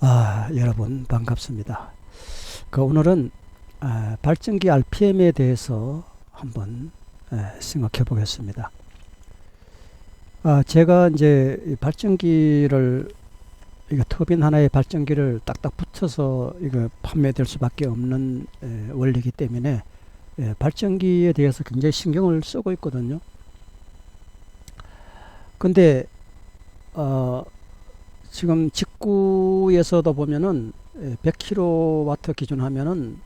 아, 여러분 반갑습니다. 그 오늘은 아, 발전기 RPM에 대해서 한번 에, 생각해 보겠습니다. 아, 제가 이제 이 발전기를 이거 터빈 하나의 발전기를 딱딱 붙여서 이거 판매될 수밖에 없는 에, 원리이기 때문에 에, 발전기에 대해서 굉장히 신경을 쓰고 있거든요. 근데 어, 지금 직 구에서도 보면은 100kW 기준 하면은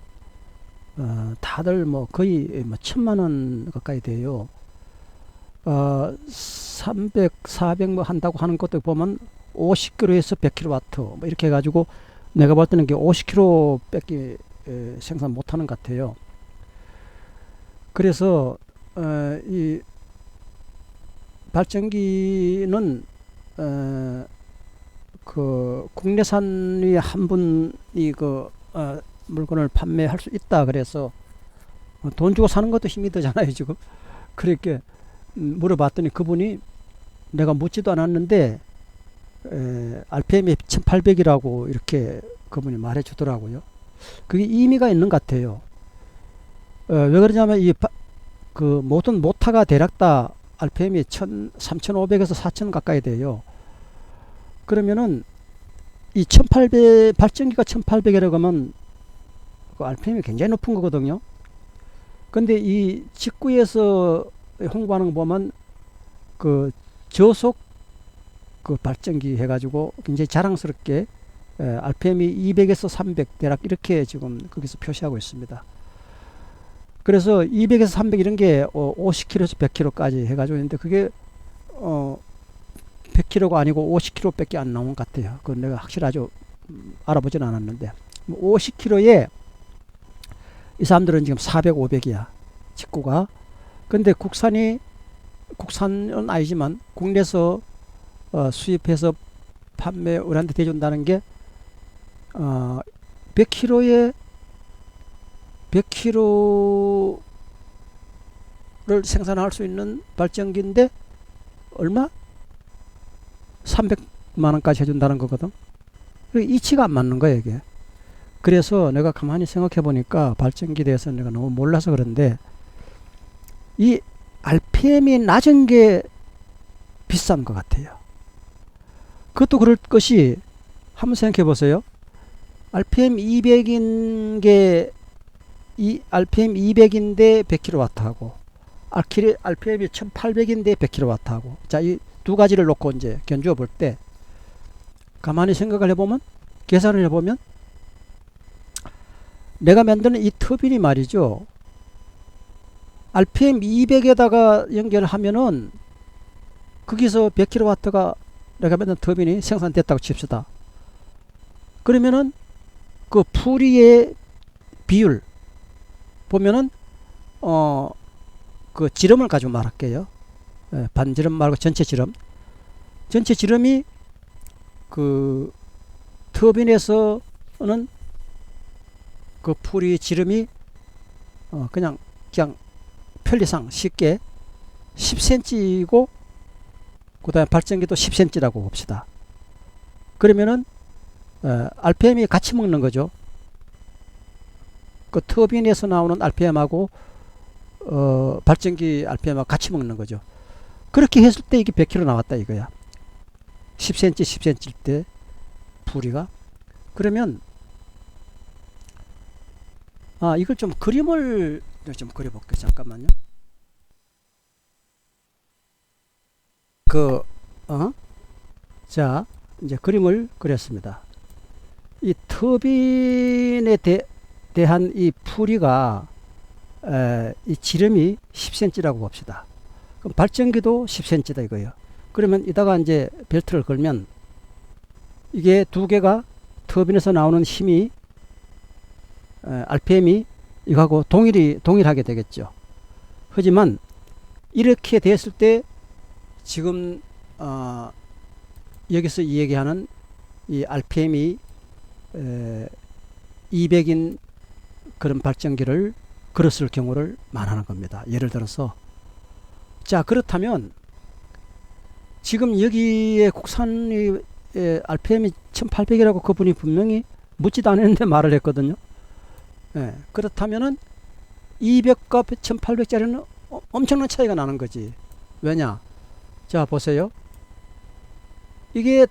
어, 다들 뭐 거의 뭐 천만 원 가까이 돼요. 어, 300, 400뭐 한다고 하는 것도 보면 50kg에서 100kW 뭐 이렇게 해가지고 내가 볼 때는 50kg 밖에 에, 생산 못하는 것 같아요. 그래서 어, 이 발전기는 어, 그 국내산의 한 분이 그 어, 물건을 판매할 수 있다 그래서 어, 돈 주고 사는 것도 힘이 들잖아요 지금. 그렇게 음, 물어봤더니 그분이 내가 묻지도 않았는데 에, RPM이 1800이라고 이렇게 그분이 말해 주더라고요. 그게 의미가 있는 것 같아요. 어, 왜 그러냐면 이 그 모든 모타가 대략 다 RPM이 1000, 3500에서 4000 가까이 돼요 그러면은 이 1800 발전기가 1800이라고 하면 그 RPM이 굉장히 높은 거거든요. 근데 이 직구에서 홍보하는 거 보면 그 저속 그 발전기 해가지고 굉장히 자랑스럽게 에, RPM이 200에서 300 대략 이렇게 지금 거기서 표시하고 있습니다. 그래서 200에서 300 이런 게 어, 50km에서 100km까지 해가지고 있는데 그게 어 100kg가 아니고 50kg 밖에 안 나온 것 같아요. 그건 내가 확실하죠. 음, 알아보진 않았는데. 50kg에 이 사람들은 지금 400, 500이야. 직구가. 근데 국산이, 국산은 아니지만 국내에서 어, 수입해서 판매 우리한테 대준다는 게 어, 100kg에 100kg를 생산할 수 있는 발전기인데 얼마? 300만 원까지 해준다는 거거든. 이치가 안 맞는 거야 이게. 그래서 내가 가만히 생각해 보니까 발전기에 대해서 내가 너무 몰라서 그런데 이 RPM이 낮은 게 비싼 것 같아요. 그것도 그럴 것이 한번 생각해 보세요. RPM 200인 게 이 RPM 200인데 100kW 하고 RPM이 1800인데 100kW 하고 자 이 두 가지를 놓고 이제 견주어 볼 때 가만히 생각을 해보면 계산을 해보면 내가 만드는 이 터빈이 말이죠. RPM 200에다가 연결하면은 거기서 100kW가 내가 만든 터빈이 생산됐다고 칩시다. 그러면은 그 풀이의 비율 보면은 어 그 지름을 가지고 말할게요. 예, 반지름 말고 전체 지름. 전체 지름이 그 터빈에서는 그 풀이 지름이 어 그냥 그냥 편리상 쉽게 10cm이고 그 다음에 발전기도 10cm라고 봅시다. 그러면은 어, RPM이 같이 먹는 거죠. 그 터빈에서 나오는 RPM하고 어, 발전기 RPM하고 같이 먹는 거죠. 그렇게 했을 때 이게 100kg 나왔다 이거야. 10cm, 10cm일 때 부리가 그러면 아 이걸 좀 그림을 좀 그려볼게요. 잠깐만요. 그 어? 자 이제 그림을 그렸습니다. 이 터빈에 대, 대한 이 풀이가 에, 이 지름이 10cm라고 봅시다. 그럼 발전기도 10cm다 이거예요. 그러면 이따가 이제 벨트를 걸면 이게 두 개가 터빈에서 나오는 힘이 에, RPM이 이거하고 동일이 동일하게 되겠죠. 하지만 이렇게 됐을 때 지금 어, 여기서 이 얘기하는 이 RPM이 에, 200인 그런 발전기를 걸었을 경우를 말하는 겁니다. 예를 들어서 자 그렇다면 지금 여기에 국산이 예, RPM이 1800이라고 그분이 분명히 묻지도 않았는데 말을 했거든요. 예, 그렇다면은 200과 1800짜리는 어, 엄청난 차이가 나는 거지. 왜냐? 자, 보세요. 이게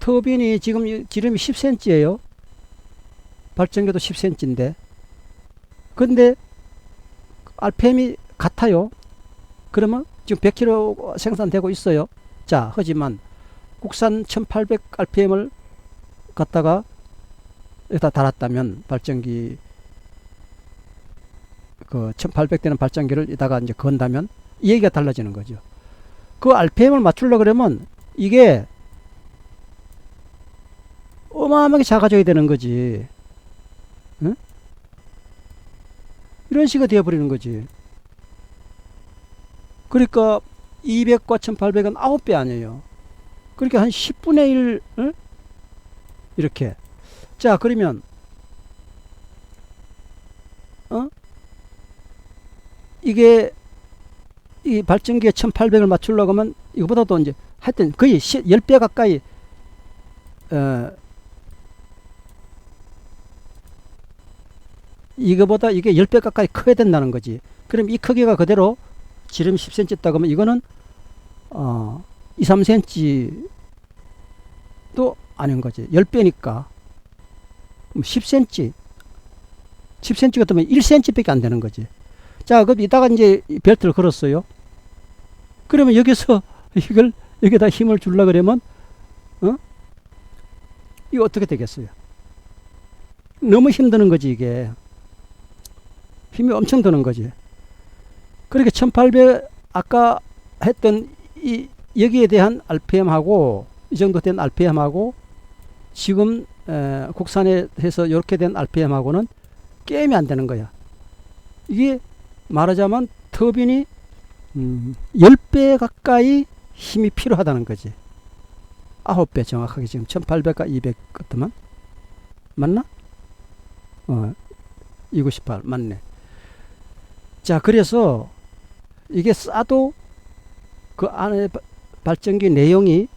터빈이 지금 이 지름이 10cm예요. 발전기도 10cm인데. 근데 RPM이 같아요. 그러면 지금 100km 생산되고 있어요. 자, 하지만 국산 1800 RPM을 갖다가 여기다 달았다면 발전기 그 1800대는 발전기를 이다가 이제 건다면 이 얘기가 달라지는 거죠. 그 RPM을 맞추려 그러면 이게 어마어마하게 작아져야 되는 거지. 응? 이런 식으로 되어버리는 거지. 그러니까 200과 1800은 9배 아니에요. 그러니까 한 10분의 1, 응? 이렇게. 자, 그러면, 어? 이게, 이 발전기에 1800을 맞추려고 하면, 이거보다도 이제, 하여튼 거의 10배 가까이, 어, 이거보다 이게 10배 가까이 커야 된다는 거지. 그럼 이 크기가 그대로 지름 10cm 있다 그러면 이거는 어, 2, 3cm도 아닌 거지. 10배니까 10cm 10cm 같으면 1cm밖에 안 되는 거지. 자, 그럼 이따가 이제 이 벨트를 걸었어요. 그러면 여기서 이걸 여기다 힘을 주려 그러면 어? 이거 어떻게 되겠어요? 너무 힘드는 거지 이게. 힘이 엄청 드는 거지. 그렇게 1800 아까 했던 이 여기에 대한 RPM하고 이 정도 된 RPM하고 지금 에, 국산에 해서 이렇게 된 RPM하고는 게임이 안 되는 거야. 이게 말하자면 터빈이 음, 10배 가까이 힘이 필요하다는 거지. 9배 정확하게 지금 1800과 200 같으면 맞나? 어, 298 맞네. 자, 그래서 이게 싸도 그 안에 바- 발전기 내용이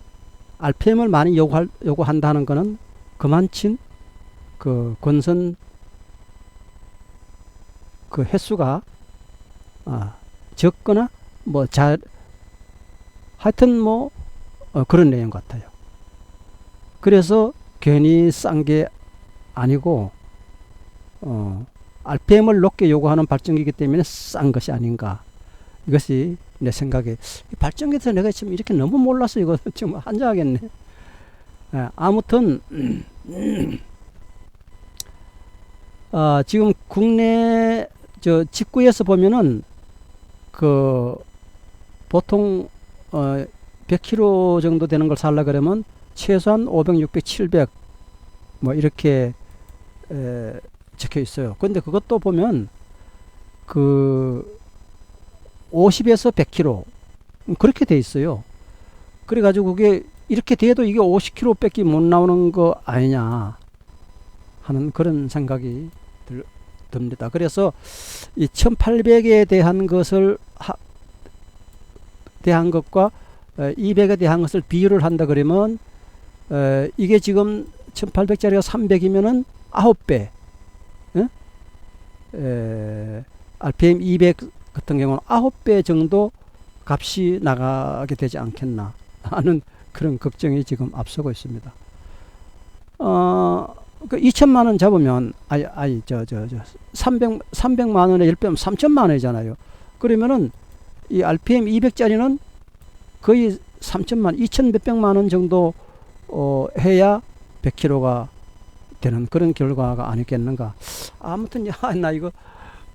RPM을 많이 요구할, 요구한다는 것은 그만친 그 권선 그 횟수가 아, 적거나 뭐 잘 하여튼 뭐 어, 그런 내용 같아요. 그래서 괜히 싼 게 아니고 어, RPM을 높게 요구하는 발전기이기 때문에 싼 것이 아닌가. 이것이 내 생각에 이 발전기에 대해서 내가 지금 이렇게 너무 몰라서 이거 지금 한자하겠네. 예, 아무튼 아, 지금 국내 저 직구에서 보면은 그 보통 어 100kg 정도 되는 걸 살라 그러면 최소한 500, 600, 700 뭐 이렇게 에, 적혀 있어요. 근데 그것도 보면 그 50에서 100kg 그렇게 돼 있어요. 그래가지고 그게 이렇게 돼도 이게 50kg밖에 못 나오는 거 아니냐 하는 그런 생각이 들, 듭니다. 그래서 이 1800에 대한 것을 하, 대한 것과 200에 대한 것을 비교를 한다 그러면 에, 이게 지금 1800짜리가 300이면은 9배 에, RPM 200 같은 경우는 9배 정도 값이 나가게 되지 않겠나 하는 그런 걱정이 지금 앞서고 있습니다. 어, 그 2천만 원 잡으면, 아니, 아니, 저, 저, 저, 300, 300만 원에 10배면 3천만 원이잖아요. 그러면은 이 RPM 200짜리는 거의 3천만, 2천 몇백만 원 정도 어, 해야 100kg가 되는 그런 결과가 아니겠는가. 아무튼, 야, 나 이거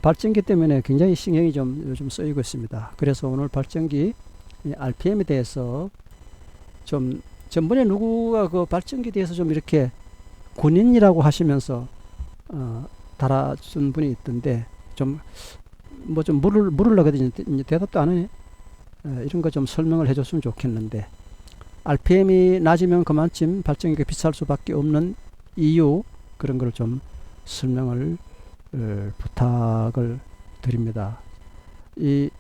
발전기 때문에 굉장히 신경이 좀 요즘 쓰이고 있습니다. 그래서 오늘 발전기 이 RPM에 대해서 좀 전번에 누구가 그 발전기에 대해서 좀 이렇게 군인이라고 하시면서 어, 달아준 분이 있던데 좀 뭐 좀 물을 했더니 이제 대답도 안 하네. 에, 이런 거 좀 설명을 해줬으면 좋겠는데 RPM이 낮으면 그만큼 발전기가 비쌀 수밖에 없는 이유 그런 걸 좀 설명을 어, 부탁을 드립니다. 이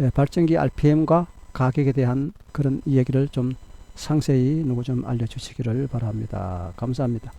에, 발전기 RPM과 가격에 대한 그런 이야기를 좀 상세히 누구 좀 알려주시기를 바랍니다. 감사합니다.